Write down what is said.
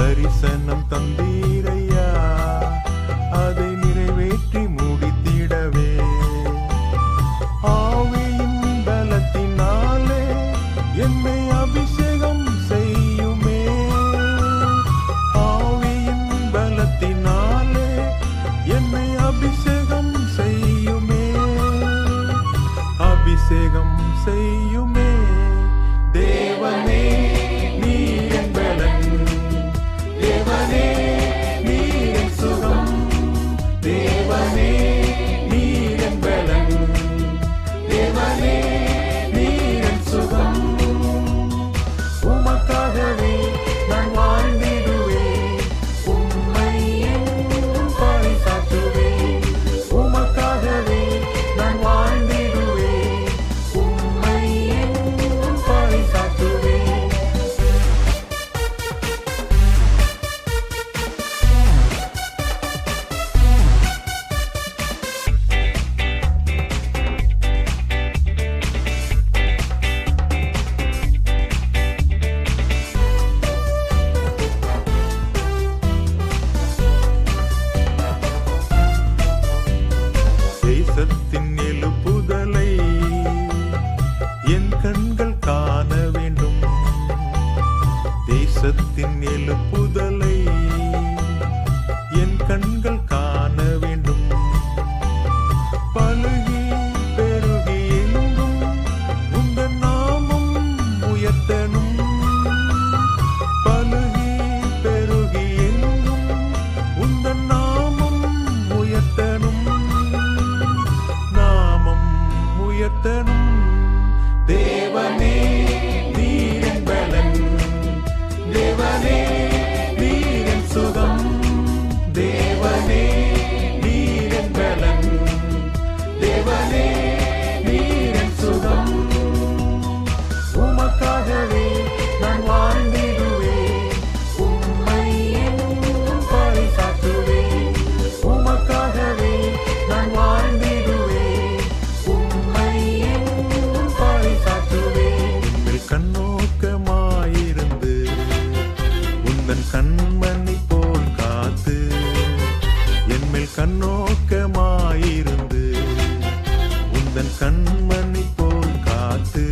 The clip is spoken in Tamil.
தரிசனம் தந்தீரையா? அதை நிறைவேற்றி முடித்திடவே. ஆவியின் பலத்தினாலே என்னை அபிஷேகம் செய்யுமே. ஆவியின் பலத்தினாலே என்னை அபிஷேகம் செய்யுமே. அபிஷேகம் செய்யுமே. தேவனே கண்ணத்தின் எழுப்புதலை என் கண்கள் கண்ணோக்கமாயிருந்து உந்தன் கண்மணி போல் காத்து